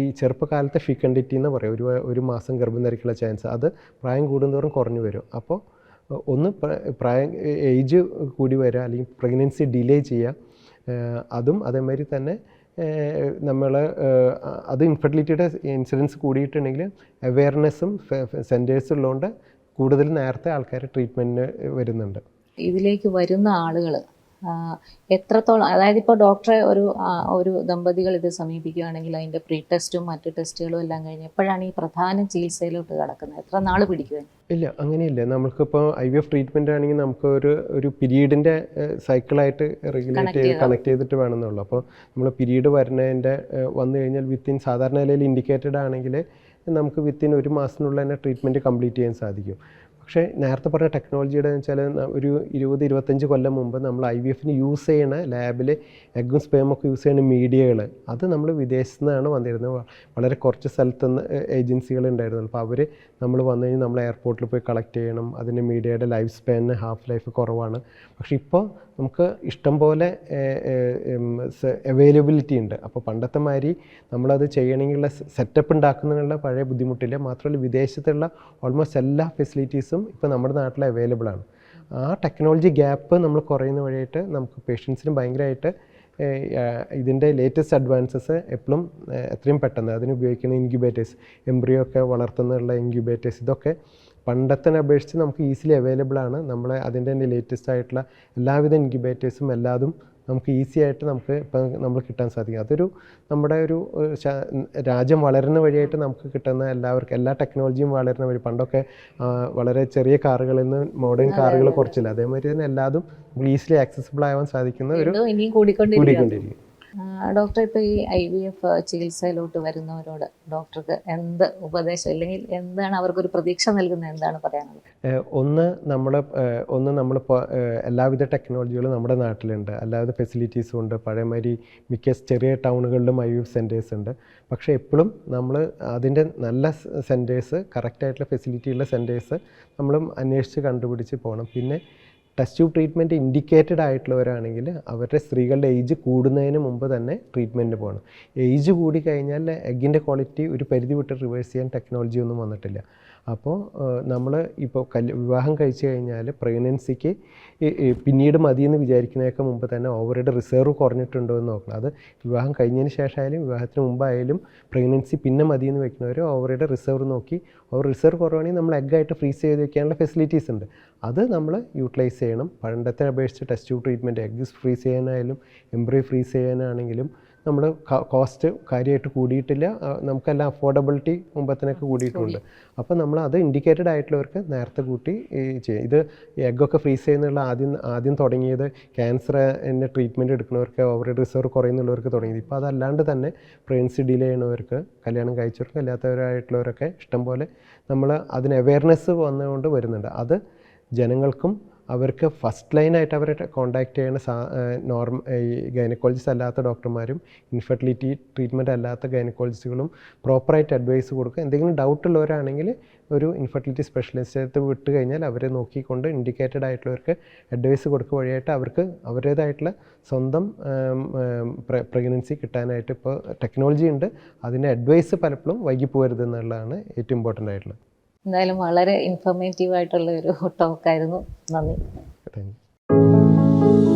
ഈ ചെറുപ്പകാലത്തെ ഫിക്കണ്ടിറ്റി എന്ന് പറയും. ഒരു ഒരു മാസം ഗർഭം ധരിക്കാനുള്ള ചാൻസ് അത് പ്രായം കൂടുന്തോറും കുറഞ്ഞു വരും. അപ്പോൾ ഒന്ന് പ്രായം ഏജ് കൂടി വരിക അല്ലെങ്കിൽ പ്രഗ്നൻസി ഡിലേ ചെയ്യുക അതും അതേമാതിരി തന്നെ നമ്മൾ അത് ഇൻഫെർട്ടിലിറ്റിയുടെ ഇൻസിഡൻസ് കൂടിയിട്ടുണ്ടെങ്കിൽ അവെയർനെസ്സും സെന്റേഴ്സ് ഉള്ളതുകൊണ്ട് കൂടുതൽ നേരത്തെ ആൾക്കാർ ട്രീറ്റ്മെന്റിന് വരുന്നുണ്ട്. ഇതിലേക്ക് വരുന്ന ആളുകൾ എത്രത്തോളം അതായത് ഇപ്പോൾ ഡോക്ടറെ ഒരു ഒരു ദമ്പതികൾ ഇത് സമീപിക്കുകയാണെങ്കിൽ അതിന്റെ പ്രീ ടെസ്റ്റും മറ്റ് ടെസ്റ്റുകളും എല്ലാം കഴിഞ്ഞ് എപ്പോഴാണ് ഈ പ്രധാന ചികിത്സയിലോട്ട് കിടക്കുന്നത്? എത്ര നാൾ പിടിക്കുവാൻ ഇല്ല അങ്ങനെയില്ല. നമുക്കിപ്പോൾ ഐ വി എഫ് ട്രീറ്റ്മെന്റ് ആണെങ്കിൽ നമുക്ക് ഒരു ഒരു പീരീഡിന്റെ സൈക്കിളായിട്ട് റെഗുലേറ്റ് ചെയ്ത് കണക്ട് ചെയ്തിട്ട് വേണമെന്നുള്ളൂ. അപ്പോൾ നമ്മൾ പിരീഡ് വരുന്നതിന്റെ വന്നു കഴിഞ്ഞാൽ വിത്തിൻ സാധാരണ നിലയിൽ ഇൻഡിക്കേറ്റഡ് ആണെങ്കിൽ നമുക്ക് വിത്തിൻ ഒരു മാസത്തിനുള്ളിൽ തന്നെ ട്രീറ്റ്മെന്റ് കംപ്ലീറ്റ് ചെയ്യാൻ സാധിക്കും. പക്ഷേ നേരത്തെ പറഞ്ഞ ടെക്നോളജിയുടെ വെച്ചാൽ ഒരു ഇരുപത് ഇരുപത്തഞ്ച് കൊല്ലം മുമ്പ് നമ്മൾ ഐ വി എഫിന് യൂസ് ചെയ്യണ ലാബിൽ എഗ്ഗും സ്പേമൊക്കെ യൂസ് ചെയ്യുന്ന മീഡിയകൾ അത് നമ്മൾ വിദേശത്തു നിന്നാണ് വന്നിരുന്നത്. വളരെ കുറച്ച് സ്ഥലത്ത് നിന്ന് ഏജൻസികൾ ഉണ്ടായിരുന്നു. അപ്പോൾ അവർ നമ്മൾ വന്നു കഴിഞ്ഞാൽ നമ്മൾ എയർപോർട്ടിൽ പോയി കളക്ട് ചെയ്യണം. അതിന് മീഡിയയുടെ ലൈഫ് സ്പാനിന് ഹാഫ് ലൈഫ് കുറവാണ്. പക്ഷേ ഇപ്പോൾ നമുക്ക് ഇഷ്ടം പോലെ അവൈലബിലിറ്റി ഉണ്ട്. അപ്പോൾ പണ്ടത്തെ മാതിരി നമ്മളത് ചെയ്യണമെങ്കിലുള്ള സെറ്റപ്പ് ഉണ്ടാക്കുന്നതിനുള്ള പഴയ ബുദ്ധിമുട്ടില്ല. മാത്രമല്ല വിദേശത്തുള്ള ഓൾമോസ്റ്റ് എല്ലാ ഫെസിലിറ്റീസും ഇപ്പോൾ നമ്മുടെ നാട്ടിൽ അവൈലബിൾ ആണ്. ആ ടെക്നോളജി ഗ്യാപ്പ് നമ്മൾ കുറയുന്ന വഴിയായിട്ട് നമുക്ക് പേഷ്യൻസിന് ഭയങ്കരമായിട്ട് ഇതിന്റെ ലേറ്റസ്റ്റ് അഡ്വാൻസസ് എപ്പോഴും എത്രയും പെട്ടെന്ന് അതിന് ഉപയോഗിക്കുന്ന ഇൻക്യുബേറ്റേഴ്സ് എംബ്രിയോ ഒക്കെ വളർത്തുന്നുള്ള ഇൻക്യുബേറ്റേഴ്സ് ഇതൊക്കെ പണ്ടത്തിനെ അപേക്ഷിച്ച് നമുക്ക് ഈസിലി അവൈലബിൾ ആണ്. നമ്മൾ അതിന്റെ തന്നെ ലേറ്റസ്റ്റ് ആയിട്ടുള്ള എല്ലാവിധ ഇൻക്യുബേറ്റേഴ്സും എല്ലാതും നമുക്ക് ഈസി ആയിട്ട് നമുക്ക് ഇപ്പം നമ്മൾ കിട്ടാൻ സാധിക്കും. അതൊരു നമ്മുടെ ഒരു രാജ്യം വളരുന്ന വഴിയായിട്ട് നമുക്ക് കിട്ടുന്ന എല്ലാവർക്കും എല്ലാ ടെക്നോളജിയും വളരുന്ന വഴി. പണ്ടൊക്കെ വളരെ ചെറിയ കാറുകളിൽ നിന്ന് മോഡേൺ കാറുകൾ കുറച്ചില്ല. അതേമാതിരി തന്നെ എല്ലാതും ഈസിലി ആക്സസിബിൾ ആവാൻ സാധിക്കുന്ന ഒരു കൂടിക്കൊണ്ടിരിക്കും ഡോക്ടർ ഇപ്പോൾ ഈ ഐ വി എഫ് ചികിത്സയിലോട്ട് വരുന്നവരോട് ഡോക്ടർക്ക് എന്ത് ഉപദേശം അല്ലെങ്കിൽ എന്താണ് അവർക്ക് ഒരു പ്രതീക്ഷ നൽകുന്നത്? എന്താണ് പറയാനുള്ളത്? ഒന്ന് നമ്മൾ ഒന്ന് നമ്മൾ എല്ലാവിധ ടെക്നോളജികളും നമ്മുടെ നാട്ടിലുണ്ട്. അല്ലാതെ ഫെസിലിറ്റീസും ഉണ്ട്. പഴയമാതിരി മിക്ക ചെറിയ ടൗണുകളിലും ഐ വി എഫ് സെന്റേഴ്സ് ഉണ്ട്. പക്ഷെ എപ്പോഴും നമ്മൾ അതിന്റെ നല്ല സെന്റേഴ്സ് കറക്റ്റായിട്ടുള്ള ഫെസിലിറ്റി ഉള്ള സെന്റേഴ്സ് നമ്മളും അന്വേഷിച്ച് കണ്ടുപിടിച്ച് പോകണം. പിന്നെ ടെസ്റ്റ് ട്യൂബ് ട്രീറ്റ്മെന്റ് ഇൻഡിക്കേറ്റഡ് ആയിട്ടുള്ളവരാണെങ്കിൽ അവരുടെ സ്ത്രീകളുടെ ഏജ് കൂടുന്നതിന് മുമ്പ് തന്നെ ട്രീറ്റ്മെന്റ് പോകണം. ഏജ് കൂടി കഴിഞ്ഞാൽ എഗ്ഗിന്റെ ക്വാളിറ്റി ഒരു പരിധി വിട്ട് റിവേഴ്സ് ചെയ്യാൻ ടെക്നോളജി ഒന്നും വന്നിട്ടില്ല. അപ്പോൾ നമ്മൾ ഇപ്പോൾ കൽ വിവാഹം കഴിച്ചു കഴിഞ്ഞാൽ പ്രഗ്നൻസിക്ക് പിന്നീട് മതിയെന്ന് വിചാരിക്കുന്നതൊക്കെ മുമ്പ് തന്നെ ഓവറേഡ് റിസർവ് കുറഞ്ഞിട്ടുണ്ടോ എന്ന് നോക്കണം. അത് വിവാഹം കഴിഞ്ഞതിന് ശേഷമായാലും വിവാഹത്തിന് മുമ്പായാലും പ്രഗ്നൻസി പിന്നെ മതിയെന്ന് വെക്കുന്നവർ ഓവറേഡ് റിസർവ് നോക്കി. ഓവർ റിസർവ് കുറവാണെങ്കിൽ നമ്മൾ എഗ്ഗായിട്ട് ഫ്രീസ് ചെയ്ത് വെക്കാനുള്ള ഫെസിലിറ്റീസ് ഉണ്ട്. അത് നമ്മൾ യൂട്ടിലൈസ് ചെയ്യണം. പണ്ടത്തെ അപേക്ഷിച്ച് ടെസ്റ്റ് ട്രീറ്റ്മെന്റ് എഗ്ഗ് ഫ്രീസ് ചെയ്യാനായാലും എംബ്രി ഫ്രീസ് ചെയ്യാനാണെങ്കിലും നമ്മൾ കോസ്റ്റ് കാര്യമായിട്ട് കൂടിയിട്ടില്ല. നമുക്കെല്ലാം അഫോർഡബിലിറ്റി മുമ്പത്തിനൊക്കെ കൂടിയിട്ടുണ്ട്. അപ്പോൾ നമ്മൾ അത് ഇൻഡിക്കേറ്റഡ് ആയിട്ടുള്ളവർക്ക് നേരത്തെ കൂട്ടി ചെയ്യും ഇത് എഗ്ഗൊക്കെ ഫ്രീസ് ചെയ്യുന്നുള്ള ആദ്യം ആദ്യം തുടങ്ങിയത് ക്യാൻസറിന്റെ ട്രീറ്റ്മെന്റ് എടുക്കുന്നവർക്ക് ഓവർ റിസർവ് കുറയുന്നുള്ളവർക്ക് തുടങ്ങിയത്. ഇപ്പോൾ അതല്ലാണ്ട് തന്നെ പ്രഗ്നൻസി ഡിലേ ചെയ്യണവർക്ക് കല്യാണം കഴിച്ചവർക്ക് അല്ലാത്തവരായിട്ടുള്ളവരൊക്കെ ഇഷ്ടംപോലെ നമ്മൾ അതിന് അവയർനെസ് വന്നുകൊണ്ട് വരുന്നുണ്ട്. അത് ജനങ്ങൾക്കും അവർക്ക് ഫസ്റ്റ് ലൈനായിട്ട് അവരെ കോണ്ടാക്ട് ചെയ്യുന്ന സാ നോർമ ഈ ഗൈനക്കോളജിസ്റ്റ് അല്ലാത്ത ഡോക്ടർമാരും ഇൻഫെർട്ടിലിറ്റി ട്രീറ്റ്മെന്റ് അല്ലാത്ത ഗൈനക്കോളജിസ്റ്റുകളും പ്രോപ്പറായിട്ട് അഡ്വൈസ് കൊടുക്കുക. എന്തെങ്കിലും ഡൗട്ട് ഉള്ളവരാണെങ്കിൽ ഒരു ഇൻഫെർട്ടിലിറ്റി സ്പെഷ്യലിസ്റ്റ് അടുത്ത് വിട്ട് കഴിഞ്ഞാൽ അവരെ നോക്കിക്കൊണ്ട് ഇൻഡിക്കേറ്റഡ് ആയിട്ടുള്ളവർക്ക് അഡ്വൈസ് കൊടുക്കുക വഴിയായിട്ട് അവർക്ക് അവരുടേതായിട്ടുള്ള സ്വന്തം പ്രഗ്നൻസി കിട്ടാനായിട്ട് ഇപ്പോൾ ടെക്നോളജി ഉണ്ട്. അതിന്റെ അഡ്വൈസ് പലപ്പോഴും വൈകി എന്നുള്ളതാണ് ഏറ്റവും ഇമ്പോർട്ടന്റ് ആയിട്ടുള്ളത്. എന്തായാലും വളരെ ഇൻഫർമേറ്റീവ് ആയിട്ടുള്ള ഒരു ടോക്കായിരുന്നു നന്ദി. Thank you